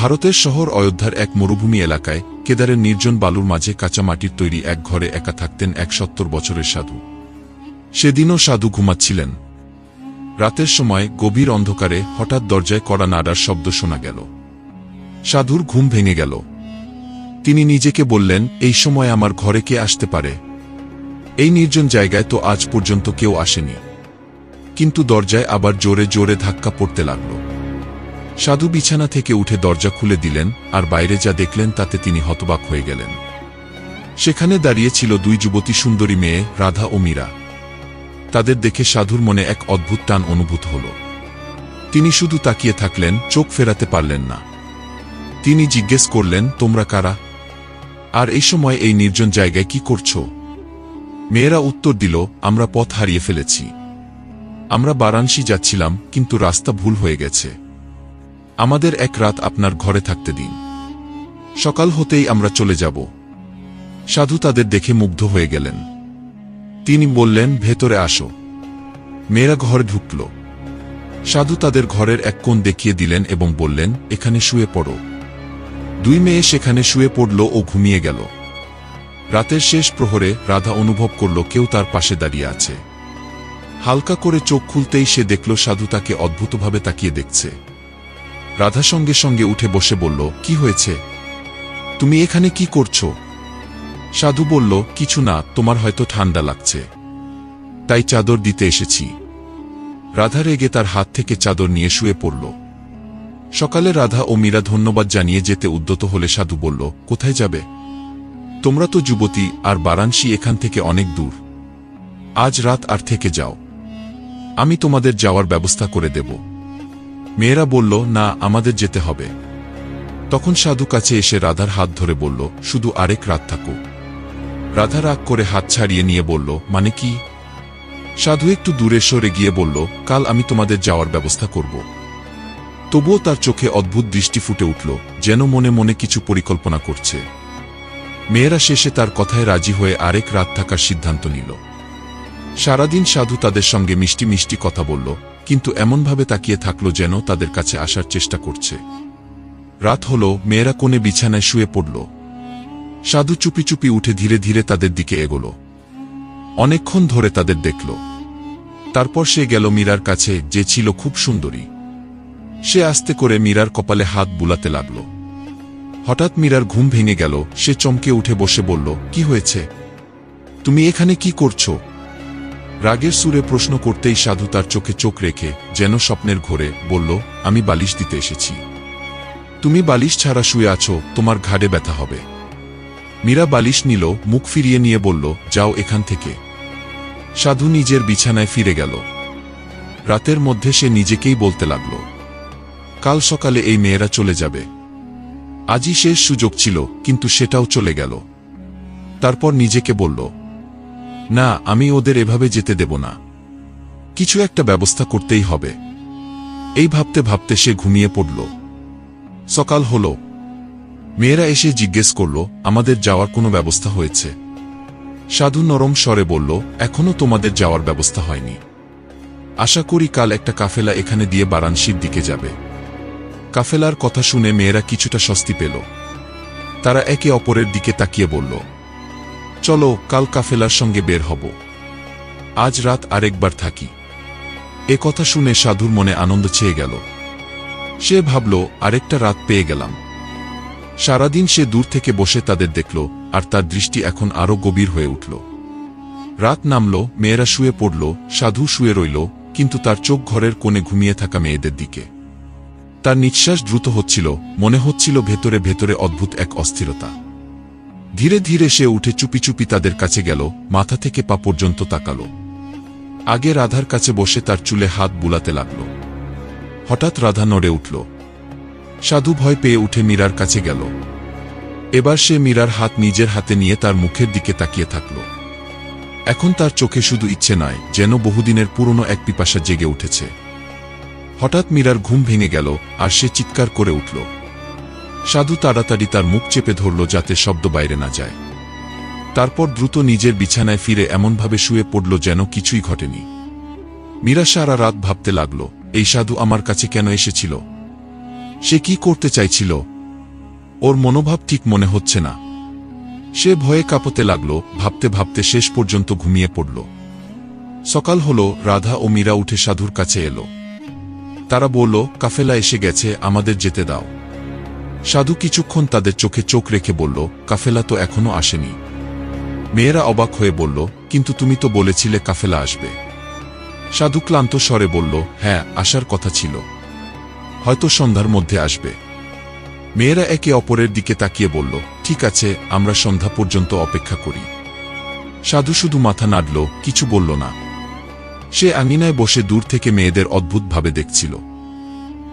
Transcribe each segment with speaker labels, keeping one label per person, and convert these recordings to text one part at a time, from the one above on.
Speaker 1: ভারতের শহর অযোধ্যার এক মরুভূমি এলাকায় কেদারের নির্জন বালুর মাঝে কাঁচা মাটির তৈরি এক ঘরে একা থাকতেন এক সত্তর বছরের সাধু। সেদিনও সাধু ঘুমাচ্ছিলেন। রাতের সময় গভীর অন্ধকারে হঠাৎ দরজায় কড়া নাড়ার শব্দ শোনা গেল। সাধুর ঘুম ভেঙে গেল। তিনি নিজেকে বললেন, এই সময় আমার ঘরে কে আসতে পারে? এই নির্জন জায়গায় তো আজ পর্যন্ত কেউ আসেনি। কিন্তু দরজায় আবার জোরে জোরে ধাক্কা পড়তে লাগল। সাধু বিছানা থেকে উঠে দরজা খুলে দিলেন আর বাইরে যা দেখলেন তাতে তিনি হতবাক হয়ে গেলেন। সেখানে দাঁড়িয়ে ছিল দুই যুবতী সুন্দরী মেয়ে, রাধা ও মীরা। তাদের দেখে সাধুর মনে এক অদ্ভুত টান অনুভূত হল। তিনি শুধু তাকিয়ে থাকলেন, চোখ ফেরাতে পারলেন না। তিনি জিজ্ঞেস করলেন, তোমরা কারা? আর এই সময় এই নির্জন জায়গায় কি করছ? মেয়েরা উত্তর দিল, আমরা পথ হারিয়ে ফেলেছি। আমরা বারাণসী যাচ্ছিলাম, কিন্তু রাস্তা ভুল হয়ে গেছে। আমাদের এক রাত আপনার ঘরে থাকতে দিন। সকাল হতেই আমরা চলে যাব। সাধু তাদের দেখে মুগ্ধ হয়ে গেলেন। তিনি বললেন, ভেতরে আসো। মেয়েরা ঘরে ঢুকল। সাধু তাদের ঘরের এক কোণ দেখিয়ে দিলেন এবং বললেন, এখানে শুয়ে পড়ো। দুই মেয়ে সেখানে শুয়ে পড়ল ও ঘুমিয়ে গেল। রাতের শেষ প্রহরে রাধা অনুভব করল কেউ তার পাশে দাঁড়িয়ে আছে। হালকা করে চোখ খুলতেই সে দেখল সাধু তাকে অদ্ভুতভাবে তাকিয়ে দেখছে। রাধা সঙ্গে সঙ্গে উঠে বসে বলল, কি হয়েছে? তুমি এখানে কি করছ? সাধু বলল, কিছু না, তোমার হয়তো ঠান্ডা লাগছে। তাই চাদর দিতে এসেছি। রাধা রেগে তার হাত থেকে চাদর নিয়ে শুয়ে পড়ল। সকালে রাধা ও মীরা ধন্যবাদ জানিয়ে যেতে উদ্যত হলে সাধু বলল, কোথায় যাবে? তোমরা তো যুবতী, আর বারাণসী এখান থেকে অনেক দূর। আজ রাত আর থেকে যাও। আমি তোমাদের যাওয়ার ব্যবস্থা করে দেব। মেয়েরা বলল, না, আমাদের যেতে হবে। তখন সাধু কাছে এসে রাধার হাত ধরে বলল, শুধু আরেক রাত থাকো রাধা রাগ করে হাত ছাড়িয়ে নিয়ে বলল মানে কি? সাধু একটু দূরে সরে গিয়ে বলল, কাল আমি তোমাদের যাওয়ার ব্যবস্থা করব। তবুও তার চোখে অদ্ভুত দৃষ্টি ফুটে উঠল, যেন মনে মনে কিছু পরিকল্পনা করছে। মেয়েরা শেষে তার কথায় রাজি হয়ে আরেক রাত থাকার সিদ্ধান্ত নিল। সারাদিন সাধু তাদের সঙ্গে মিষ্টি মিষ্টি কথা বলল কিন্তু এমনভাবে তাকিয়ে থাকল যেন তাদের কাছে আসার চেষ্টা করছে। রাত হল, মেয়েরা কোণে বিছানায় শুয়ে পড়ল। সাধু চুপি চুপি উঠে ধীরে ধীরে তাদের দিকে এগোল। অনেকক্ষণ ধরে তাদের দেখল। তারপর সে গেল মীরার কাছে, যে ছিল খুব সুন্দরী। সে আস্তে করে মীরার কপালে হাত বুলাতে লাগল। হঠাৎ মীরার ঘুম ভেঙে গেল। সে চমকে উঠে বসে বলল, কি হয়েছে? তুমি এখানে কি করছ? রাগের সুরে প্রশ্ন করতেই সাধু তার চোখে চোখ রেখে যেন স্বপ্নের ঘোরে বলল, আমি বালিশ দিতে এসেছি। তুমি বালিশ ছাড়া শুয়ে আছো, তোমার ঘাড়ে ব্যথা হবে মীরা বালিশ নিল, মুখ ফিরিয়ে নিয়ে বলল, যাও এখান থেকে সাধু নিজের বিছানায় ফিরে গেল। রাতের মধ্যে সে নিজেকেই বলতে লাগল, কাল সকালে এই মেয়েরা চলে যাবে। আজই শেষ সুযোগ ছিল, কিন্তু সেটাও চলে গেল তারপর নিজেকে বলল না, আমি ওদের এভাবে যেতে দেব না। কিছু একটা ব্যবস্থা করতেই হবে। এই ভাবতে ভাবতে সে ঘুমিয়ে পড়ল। সকাল হল। মেয়েরা এসে জিজ্ঞেস করল, আমাদের যাওয়ার কোনো ব্যবস্থা হয়েছে? সাধু নরম স্বরে বলল, এখনও তোমাদের যাওয়ার ব্যবস্থা হয়নি। আশা করি কাল একটা কাফেলা এখানে দিয়ে বারাণসীর দিকে যাবে। কাফেলার কথা শুনে মেয়েরা কিছুটা স্বস্তি পেল। তারা একে অপরের দিকে তাকিয়ে বলল চলো, কাল কাফেলার সঙ্গে বের হব। আজ রাত আরেকবার থাকি। এ কথা শুনে সাধুর মনে আনন্দ ছেয়ে গেল। সে ভাবল, আরেকটা রাত পেয়ে গেলাম। সারাদিন সে দূর থেকে বসে তাদের দেখল, আর তার দৃষ্টি এখন আরও গভীর হয়ে উঠল। রাত নামল, মেয়েরা শুয়ে পড়ল, সাধু শুয়ে রইল, কিন্তু তার চোখ ঘরের কোণে ঘুমিয়ে থাকা মেয়েদের দিকে। তার নিঃশ্বাস দ্রুত হচ্ছিল, মনে হচ্ছিল ভেতরে ভেতরে অদ্ভুত এক অস্থিরতা। ধীরে ধীরে সে উঠে চুপি চুপি তাদের কাছে গেল, মাথা থেকে পা পর্যন্ত তাকালো। আগে রাধার কাছে বসে তার চুলে হাত বুলাতে লাগল। হঠাৎ রাধা নড়ে উঠল। সাধু ভয় পেয়ে উঠে মীরার কাছে গেল। এবার সে মীরার হাত নিজের হাতে নিয়ে তার মুখের দিকে তাকিয়ে থাকল। এখন তার চোখে শুধু ইচ্ছে নয়, যেন বহুদিনের পুরনো এক পিপাসা জেগে উঠেছে। হঠাৎ মীরার ঘুম ভেঙে গেল আর সে চিৎকার করে উঠল। সাধু তাড়াতাড়ি তার মুখ চেপে ধরল যাতে শব্দ বাইরে না যায়। তারপর দ্রুত নিজের বিছানায় ফিরে এমনভাবে শুয়ে পড়ল যেন কিছুই ঘটেনি। মীরা সারা রাত ভাবতে লাগল, এই সাধু আমার কাছে কেন এসেছিল? সে কি করতে চাইছিল? ওর মনোভাব ঠিক মনে হচ্ছে না। সে ভয়ে কাঁপতে লাগল, ভাবতে ভাবতে শেষ পর্যন্ত ঘুমিয়ে পড়ল। সকাল হল, রাধা ও মীরা উঠে সাধুর কাছে এলো। তারা বলল, কাফেলা এসে গেছে, আমাদের যেতে দাও। সাধু কিছুক্ষণ তাদের চোখে চোখ রেখে বলল, কাফেলা তো এখনও আসেনি। মেয়েরা অবাক হয়ে বলল, কিন্তু তুমি তো বলেছিলে কাফেলা আসবে। সাধু ক্লান্ত স্বরে বলল হ্যাঁ আসার কথা ছিল। হয়তো সন্ধ্যার মধ্যে আসবে। মেয়েরা একে অপরের দিকে তাকিয়ে বলল, ঠিক আছে, আমরা সন্ধ্যা পর্যন্ত অপেক্ষা করি। সাধু শুধু মাথা নাড়ল, কিছু বলল না। সে আঙিনায় বসে দূর থেকে মেয়েদের অদ্ভুতভাবে দেখছিল।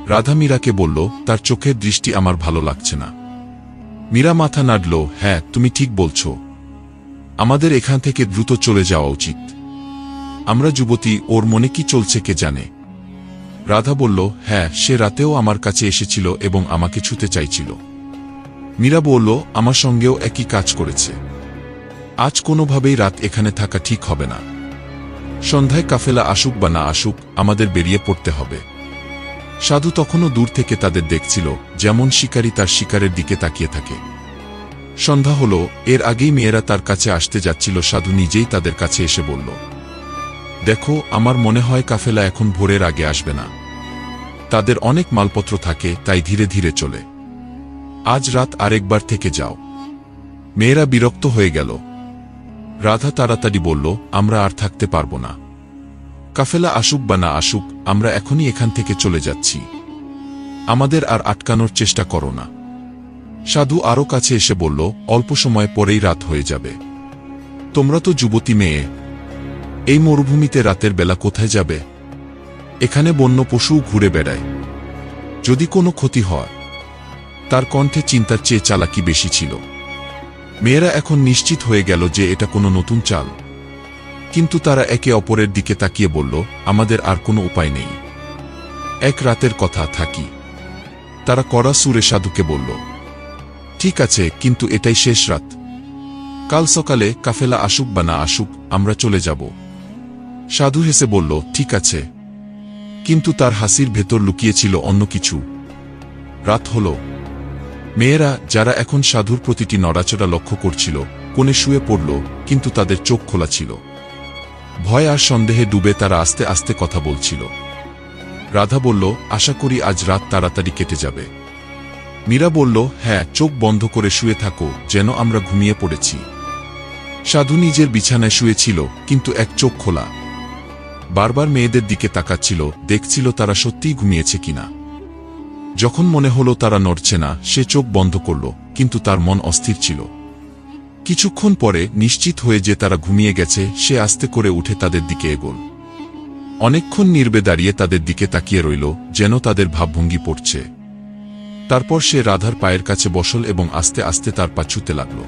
Speaker 1: রাধা মীরাকে বলল, তার চোখের দৃষ্টি আমার ভালো লাগছে না। মীরা মাথা নাড়ল হ্যাঁ তুমি ঠিক বলছ। আমাদের এখান থেকে দ্রুত চলে যাওয়া উচিত। আমরা যুবতী, ওর মনে কি চলছে কে জানে? রাধা বলল হ্যাঁ সে রাতেও আমার কাছে এসেছিল এবং আমাকে ছুতে চাইছিল। মীরা বলল, আমার সঙ্গেও একই কাজ করেছে। আজ কোনোভাবেই রাত এখানে থাকা ঠিক হবে না। সন্ধ্যায় কাফেলা আসুক বা না আসুক, আমাদের বেরিয়ে পড়তে হবে। সাধু তখনও দূর থেকে তাদের দেখছিল, যেমন শিকারী তার শিকারের দিকে তাকিয়ে থাকে। সন্ধ্যা হল, এর আগেই মেয়েরা তার কাছে আসতে যাচ্ছিল, সাধু নিজেই তাদের কাছে এসে বলল, দেখো, আমার মনে হয় কাফেলা এখন ভোরের আগে আসবে না। তাদের অনেক মালপত্র থাকে, তাই ধীরে ধীরে চলে। আজ রাত আরেকবার থেকে যাও। মেয়েরা বিরক্ত হয়ে গেল। রাধা তাড়াতাড়ি বলল, আমরা আর থাকতে পারব না। কাফেলা আসুক বা না আসুক, আমরা এখনই এখান থেকে চলে যাচ্ছি। আমাদের আর আটকানোর চেষ্টা করো না। সাধু আরও কাছে এসে বলল, অল্প সময় পরেই রাত হয়ে যাবে। তোমরা তো যুবতী মেয়ে। এই মরুভূমিতে রাতের বেলা কোথায় যাবে? এখানে বন্য পশুও ঘুরে বেড়ায়। যদি কোনো ক্ষতি হয়, তার কণ্ঠে চিন্তার চেয়ে চালাকি বেশি ছিল। মেয়েরা এখন নিশ্চিত হয়ে গেল যে এটা কোনো নতুন চাল। কিন্তু তারা একে অপরের দিকে তাকিয়ে বলল, আমাদের আর কোনো উপায় নেই। এক রাতের কথা থাকি। তারা কড়া সুরে সাধুকে বলল, ঠিক আছে, কিন্তু এটাই শেষ রাত। কাল সকালে কাফেলা আসুক বা না আসুক, আমরা চলে যাব। সাধু হেসে বলল, ঠিক আছে। কিন্তু তার হাসির ভেতর লুকিয়েছিল অন্য কিছু। রাত হল। মেয়েরা, যারা এখন সাধুর প্রতিটি নড়াচড়া লক্ষ্য করছিল, কোণে শুয়ে পড়ল, কিন্তু তাদের চোখ খোলা ছিল। ভয় আর সন্দেহে ডুবে তারা আস্তে আস্তে কথা বলছিল। রাধা বলল, আশা করি আজ রাত তাড়াতাড়ি কেটে যাবে। মীরা বলল হ্যাঁ চোখ বন্ধ করে শুয়ে থাকো, যেন আমরা ঘুমিয়ে পড়েছি। সাধু নিজের বিছানায় শুয়েছিল, কিন্তু এক চোখ খোলা। বারবার মেয়েদের দিকে তাকাচ্ছিল, দেখছিল তারা সত্যিই ঘুমিয়েছে কিনা। যখন মনে হলো তারা নড়ছে না, সে চোখ বন্ধ করল, কিন্তু তার মন অস্থির ছিল। কিছুক্ষণ পরে নিশ্চিত হয়ে যে তারা ঘুমিয়ে গেছে, সে আস্তে করে উঠে তাদের দিকে এগোল। অনেকক্ষণ নির্বে দাঁড়িয়ে তাদের দিকে তাকিয়ে রইল, যেন তাদের ভাবভঙ্গি পড়ছে। তারপর সে রাধার পায়ের কাছে বসল এবং আস্তে আস্তে তার পা ছুতে লাগল।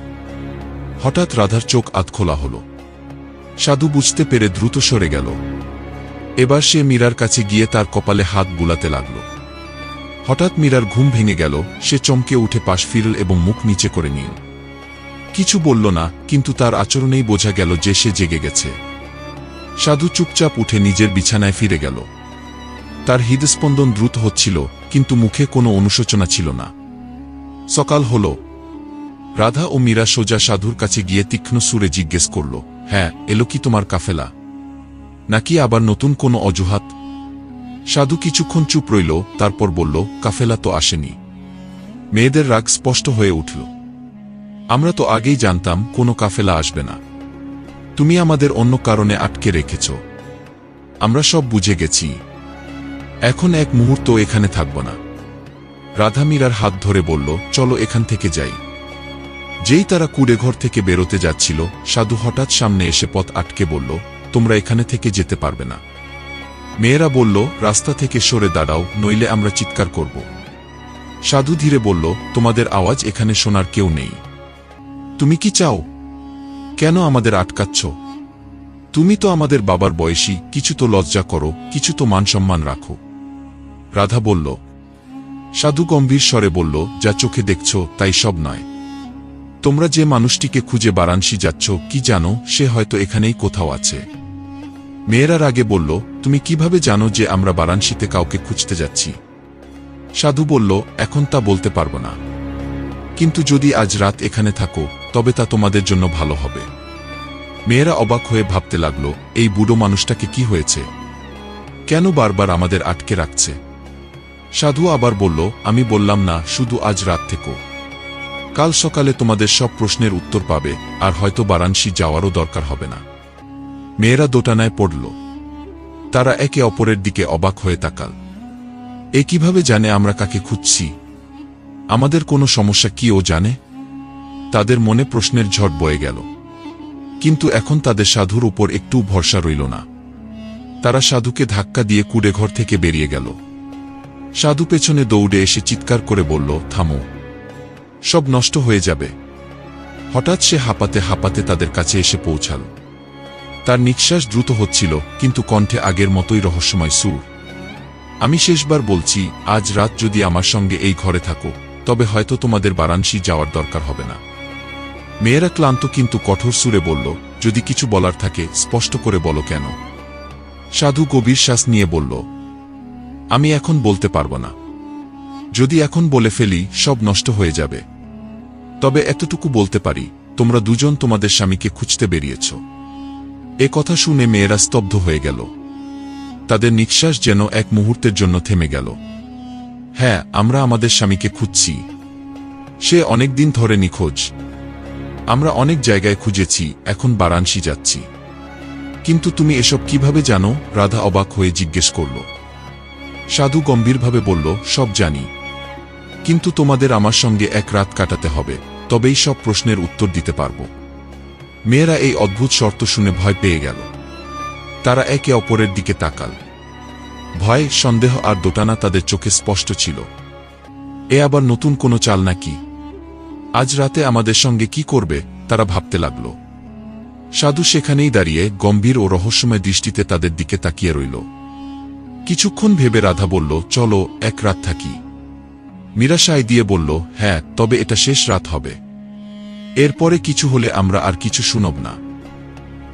Speaker 1: হঠাৎ রাধার চোখ আত খোলা হল। সাধু বুঝতে পেরে দ্রুত সরে গেল। এবার সে মীরার কাছে গিয়ে তার কপালে হাত বুলাতে লাগল। হঠাৎ মীরার ঘুম ভেঙে গেল, সে চমকে উঠে পাশ ফিরল এবং মুখ নিচে করে নিল। কিছু বলল না, কিন্তু তার আচরণেই বোঝা গেল যে সে জেগে গেছে। সাধু চুপচাপ উঠে নিজের বিছানায় ফিরে গেল। তার হৃদস্পন্দন দ্রুত হচ্ছিল, কিন্তু মুখে কোনো অনুশোচনা ছিল না। সকাল হল। রাধা ও মীরা সোজা সাধুর কাছে গিয়ে তীক্ষ্ণ সুরে জিজ্ঞেস করল হ্যাঁ এলো কি তোমার কাফেলা? নাকি আবার নতুন কোনো অজুহাত? সাধু কিছুক্ষণ চুপ রইল, তারপর বলল, কাফেলা তো আসেনি। মেয়েদের রাগ স্পষ্ট হয়ে উঠল। আমরা তো আগেই জানতাম কোনো কাফেলা আসবে না। তুমি আমাদের অন্য কারণে আটকে রেখেছ। আমরা সব বুঝে গেছি। এখন এক মুহূর্ত এখানে থাকব না। রাধা মীরার হাত ধরে বলল, চলো এখান থেকে যাই। যেই তারা কুড়েঘর থেকে বেরোতে যাচ্ছিল, সাধু হঠাৎ সামনে এসে পথ আটকে বলল, তোমরা এখানে থেকে যেতে পারবে না। মেয়েরা বলল, রাস্তা থেকে সরে দাঁড়াও, নইলে আমরা চিৎকার করব। সাধু ধীরে বলল, তোমাদের আওয়াজ এখানে শোনার কেউ নেই। তুমি কি চাও? কেন আমাদের আটকাচ্ছ? তুমি তো আমাদের বাবার বয়সী, কিছু তো লজ্জা করো, কিছু তো মানসম্মান রাখো। রাধা বলল, সাধু গম্ভীর স্বরে বলল, যা চোখে দেখছ, তাই সব নয়। তোমরা যে মানুষটিকে খুঁজে বারাণসী যাচ্ছ, কি জানো, সে হয়তো এখানেই কোথাও আছে। মেয়েরার আগে বলল, তুমি কীভাবে জানো যে আমরা বারাণসীতে কাউকে খুঁজতে যাচ্ছি? সাধু বলল, এখন তা বলতে পারব না। কিন্তু যদি আজ রাত এখানে থাকো তবে তা তোমাদের জন্য ভালো হবে। মেয়েরা অবাক হয়ে ভাবতে লাগল, এই বুড়ো মানুষটাকে কি হয়েছে? কেন বারবার আমাদের আটকে রাখছে? সাধু আবার বলল, আমি বললাম না, শুধু আজ রাত থেকো। কাল সকালে তোমাদের সব প্রশ্নের উত্তর পাবে, আর হয়তো বারাণসী যাওয়ারও দরকার হবে না। মেয়েরা দোটানায় পড়ল। তারা একে অপরের দিকে অবাক হয়ে তাকাল। এ কীভাবে জানে আমরা কাকে খুঁজছি? আমাদের কোনো সমস্যা কি ও জানে? তাদের মনে প্রশ্নের ঝড় বয়ে গেল। কিন্তু এখন তাদের সাধুর উপর একটু ভরসা রইল না। তারা সাধুকে ধাক্কা দিয়ে কুড়ে ঘর থেকে বেরিয়ে গেল। সাধু পেছনে দৌড়ে এসে চিৎকার করে বলল, থামো। সব নষ্ট হয়ে যাবে। হঠাৎ সে হাঁপাতে হাঁপাতে তাদের কাছে এসে পৌঁছাল। তার নিঃশ্বাস দ্রুত হচ্ছিল, কিন্তু কণ্ঠে আগের মতোই রহস্যময় সুর। আমি শেষবার বলছি, আজ রাত যদি আমার সঙ্গে এই ঘরে থাকো, তবে হয়তো তোমাদের বারাণসী যাওয়ার দরকার হবে না। মেয়েরা ক্লান্ত কিন্তু কঠোর সুরে বলল, যদি কিছু বলার থাকে, স্পষ্ট করে বলো কেন? সাধু গভীর শ্বাস নিয়ে বলল, আমি এখন বলতে পারব না। যদি এখন বলে ফেলি, সব নষ্ট হয়ে যাবে। তবে এতটুকু বলতে পারি, তোমরা দুজন তোমাদের স্বামীকে খুঁজতে বেরিয়েছ। এ কথা শুনে মেয়েরা স্তব্ধ হয়ে গেল। তাদের নিঃশ্বাস যেন এক মুহূর্তের জন্য থেমে গেল। হ্যাঁ আমরা আমাদের স্বামীকে খুঁজছি। সে অনেকদিন ধরে নিখোঁজ। আমরা অনেক জায়গায় খুঁজেছি, এখন বারাণসী যাচ্ছি। কিন্তু তুমি এসব কীভাবে জানো? রাধা অবাক হয়ে জিজ্ঞেস করল। সাধু গম্ভীরভাবে বলল, সব জানি। কিন্তু তোমাদের আমার সঙ্গে এক রাত কাটাতে হবে, তবেই সব প্রশ্নের উত্তর দিতে পারব। মেয়েরা এই অদ্ভুত শর্ত শুনে ভয় পেয়ে গেল। তারা একে অপরের দিকে তাকাল। ভয় সন্দেহ আর দোটানা তাদের চোখে স্পষ্ট ছিল। এ আবার নতুন কোনো চাল নাকি আজ রাতে আমাদের সঙ্গে কি করবে, তারা ভাবতে লাগল। সাধু সেখানেই দাঁড়িয়ে গম্ভীর ও রহস্যময় দৃষ্টিতে তাদের দিকে তাকিয়ে রইল। কিছুক্ষণ ভেবে রাধা বলল, চলো, এক রাত থাকি। মীরা সায় দিয়ে বলল হ্যাঁ তবে এটা শেষ রাত হবে। এরপরে কিছু হলে আমরা আর কিছু শুনব না।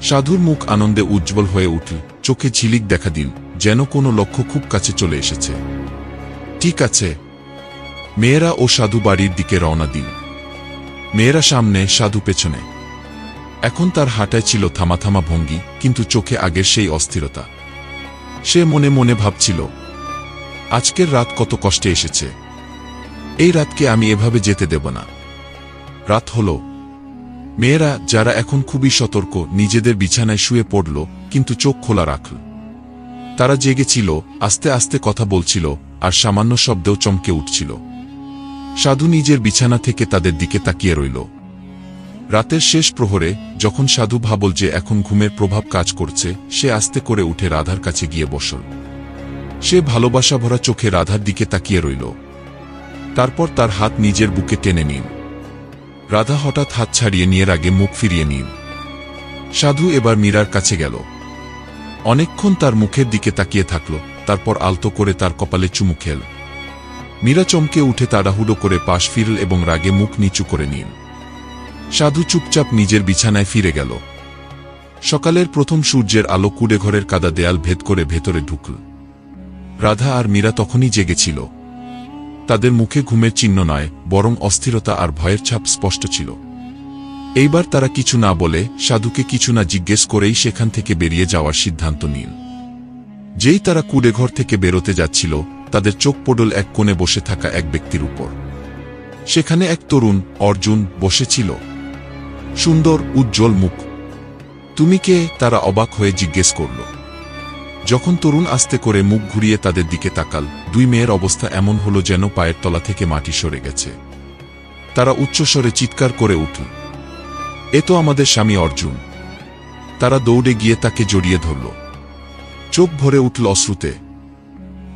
Speaker 1: সাধুর মুখ আনন্দে উজ্জ্বল হয়ে উঠল, চোখে ঝিলিক দেখা দিল, যেন কোনো লক্ষ্য খুব কাছে চলে এসেছে। ঠিক আছে। মেয়েরা ও সাধু বাড়ির দিকে রওনা দিল। মেয়েরা সামনে সাধু পেছনে। এখন তার হাঁটায় ছিল থামাথামা ভঙ্গি, কিন্তু চোখে আগের সেই অস্থিরতা। সে মনে মনে ভাবছিল, আজকের রাত কত কষ্টে এসেছে। এই রাতকে আমি এভাবে যেতে দেব না। রাত হল। মেয়েরা যারা এখন খুবই সতর্ক, নিজেদের বিছানায় শুয়ে পড়ল, কিন্তু চোখ খোলা রাখল। তারা জেগেছিল, আস্তে আস্তে কথা বলছিল, আর সামান্য শব্দেও চমকে উঠছিল। সাধু নিজের বিছানা থেকে তাদের দিকে তাকিয়ে রইল। রাতের শেষ প্রহরে, যখন সাধু ভাবল যে এখন ঘুমের প্রভাব কাজ করছে, সে আস্তে করে উঠে রাধার কাছে গিয়ে বসল। সে ভালোবাসা ভরা চোখে রাধার দিকে তাকিয়ে রইল। তারপর তার হাত নিজের বুকে টেনে নিন। রাধা হঠাৎ হাত ছাড়িয়ে নিয়ে আগে মুখ ফিরিয়ে নিন। সাধু এবার মীরার কাছে গেল। অনেকক্ষণ তার মুখের দিকে তাকিয়ে থাকল, তারপর আলতো করে তার কপালে চুমু খেল। মীরা চমকে উঠে তাড়াহুড়ো করে পাশ ফিরল এবং রাগে মুখ নিচু করে নিন। সাধু চুপচাপ নিজের বিছানায় ফিরে গেল। সকালের প্রথম সূর্যের আলো কুড়ে ঘরের কাদা দেয়াল ভেদ করে ভেতরে ঢুকল। রাধা আর মীরা তখনই জেগেছিল তাদের মুখে ঘুমের চিহ্ন নয়, বরং অস্থিরতা আর ভয়ের ছাপ স্পষ্ট ছিল। এইবার তারা কিছু না বলে সাধুকে কিছু না জিজ্ঞেস করেই সেখান থেকে বেরিয়ে যাওয়ার সিদ্ধান্ত নিন যেই তারা কুড়েঘর থেকে বেরোতে যাচ্ছিল তাদের চোখ পড়ল এক কোণে বসে থাকা এক ব্যক্তির উপর। সেখানে এক তরুণ, অর্জুন, বসেছিল। সুন্দর, উজ্জ্বল মুখ। তুমি কে? তারা অবাক হয়ে জিজ্ঞেস করল। যখন তরুণ আস্তে করে মুখ ঘুরিয়ে তাদের দিকে তাকাল, দুই মেয়ের অবস্থা এমন হলো যেন পায়ের তলা থেকে মাটি সরে গেছে। তারা উচ্চস্বরে চিৎকার করে উঠল, এ তো আমাদের স্বামী অর্জুন। তারা দৌড়ে গিয়ে তাকে জড়িয়ে ধরল। চোখ ভরে উঠল অশ্রুতে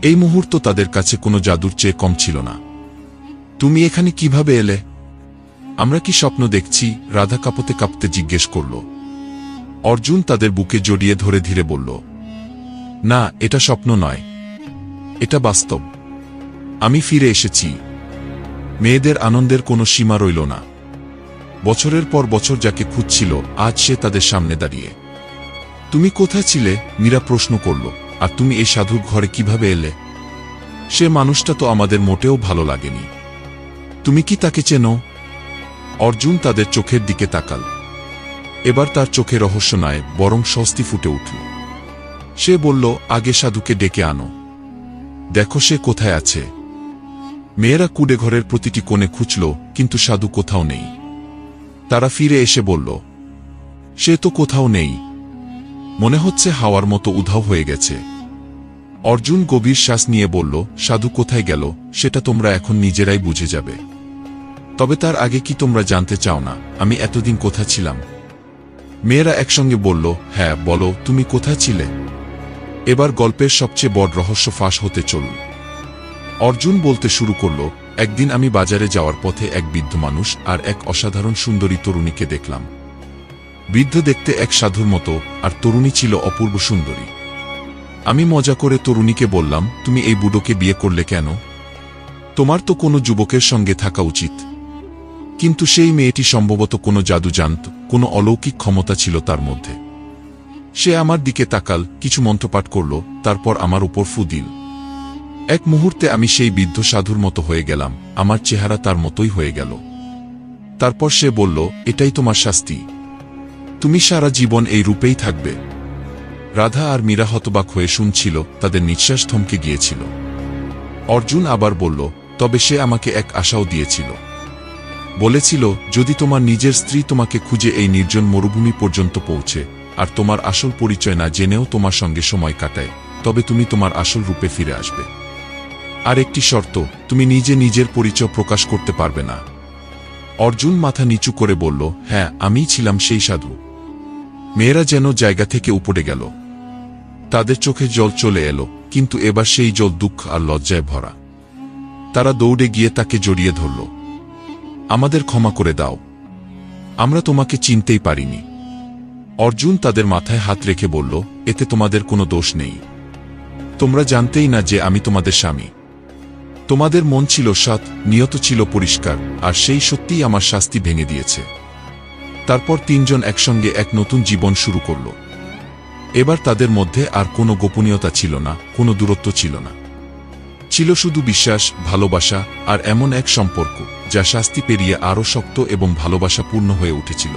Speaker 1: এই মুহূর্ত তাদের কাছে কোনো জাদুর চেয়ে কম ছিল না। তুমি এখানে কীভাবে এলে? আমরা কি স্বপ্ন দেখছি? রাধা কাঁপতে কাঁপতে জিজ্ঞেস করল। অর্জুন তাদের বুকে জড়িয়ে ধরে ধীরে বলল, না, এটা স্বপ্ন নয়। এটা বাস্তব। আমি ফিরে এসেছি। মেয়েদের আনন্দের কোনো সীমা রইল না। বছরের পর বছর যাকে খুঁজছিল, আজ সে তাদের সামনে দাঁড়িয়ে। তুমি কোথায় ছিলে? মীরা প্রশ্ন করল। আর তুমি এই সাধুর ঘরে কীভাবে এলে? সে মানুষটা তো আমাদের মোটেও ভালো লাগেনি। তুমি কি তাকে চেনো? অর্জুন তাদের চোখের দিকে তাকাল। এবার তার চোখে রহস্য নয়, বরং স্বস্তি ফুটে উঠল। সে বলল, আগে সাধুকে ডেকে আনো। দেখো সে কোথায় আছে। মেয়েরা কুডে ঘরের প্রতিটি কোণে খুঁজল, কিন্তু সাধু কোথাও নেই। তারা ফিরে এসে বলল, সে তো কোথাও নেই। মনে হচ্ছে হাওয়ার মতো উধাও হয়ে গেছে। অর্জুন গভীর শ্বাস নিয়ে বলল, সাধু কোথায় গেল? সেটা তোমরা এখন নিজেরাই বুঝে যাবে। তবে তার আগে কি তোমরা জানতে চাও না, আমি এতদিন কোথা ছিলাম? মেয়েরা একসঙ্গে বলল হ্যাঁ বলো, তুমি কোথায় ছিলে? এবার গল্পের সবচেয়ে বড় রহস্য ফাঁস হতে চলল। অর্জুন বলতে শুরু করল, একদিন আমি বাজারে যাওয়ার পথে এক বৃদ্ধ মানুষ আর এক অসাধারণ সুন্দরী তরুণীকে দেখলাম। বৃদ্ধ দেখতে এক সাধুর মতো, আর তরুণী ছিল অপূর্ব সুন্দরী। আমি মজা করে তরুণীকে বললাম, তুমি এই বুড়োকে বিয়ে করলে কেন? তোমার তো কোনো যুবকের সঙ্গে থাকা উচিত। কিন্তু সেই মেয়েটি সম্ভবত কোনো জাদু জানত কোনো অলৌকিক ক্ষমতা ছিল তার মধ্যে। সে আমার দিকে তাকাল, কিছু মন্ত্রপাঠ করল, তারপর আমার উপর ফু দিল। এক মুহূর্তে আমি সেই বৃদ্ধ সাধুর মতো হয়ে গেলাম, আমার চেহারা তার মতোই হয়ে গেল। তারপর সে বলল, এটাই তোমার শাস্তি। তুমি সারা জীবন এই রূপেই থাকবে। রাধা আর মীরা হতবাক হয়ে শুনছিল, তাদের নিঃশ্বাস থমকে গিয়েছিল। অর্জুন আবার বলল, তবে সে আমাকে এক আশাও দিয়েছিল। বলেছিল, যদি তোমার নিজের স্ত্রী তোমাকে খুঁজে এই নির্জন মরুভূমি পর্যন্ত পৌঁছে, আর তোমার আসল পরিচয় না জেনেও তোমার সঙ্গে সময় কাটায়, তবে তুমি তোমার আসল রূপে ফিরে আসবে। আর একটি শর্ত, তুমি নিজে নিজের পরিচয় প্রকাশ করতে পারবে না। অর্জুন মাথা নিচু করে বলল হ্যাঁ আমিই ছিলাম সেই সাধু। মেয়েরা যেন জায়গা থেকে উপড়ে গেল। তাদের চোখে জল চলে এলো, কিন্তু এবার সেই জল দুঃখ আর লজ্জায় ভরা। তারা দৌড়ে গিয়ে তাকে জড়িয়ে ধরল। আমাদের ক্ষমা করে দাও। আমরা তোমাকে চিনতেই পারিনি। অর্জুন তাদের মাথায় হাত রেখে বলল, এতে তোমাদের কোনো দোষ নেই। তোমরা জানতেই না যে আমি তোমাদের স্বামী। তোমাদের মন ছিল সৎ, নিয়ত ছিল পরিষ্কার, আর সেই সত্যিই আমার শাস্তি ভেঙে দিয়েছে। তারপর তিনজন একসঙ্গে এক নতুন জীবন শুরু করল। এবার তাদের মধ্যে আর কোনো গোপনীয়তা ছিল না, কোনো দূরত্ব ছিল না। ছিল শুধু বিশ্বাস, ভালোবাসা আর এমন এক সম্পর্ক, যা শাস্তি পেরিয়ে আরও শক্ত এবং ভালোবাসাপূর্ণ হয়ে উঠেছিল।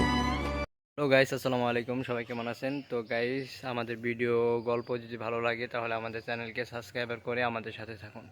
Speaker 2: হ্যালো গাইস আসসালামু আলাইকুম। সবাই কেমন আছেন? তো গাইস আমাদের ভিডিও গল্প যদি ভালো লাগে, তাহলে আমাদের চ্যানেলকে সাবস্ক্রাইবার করে আমাদের সাথে থাকুন।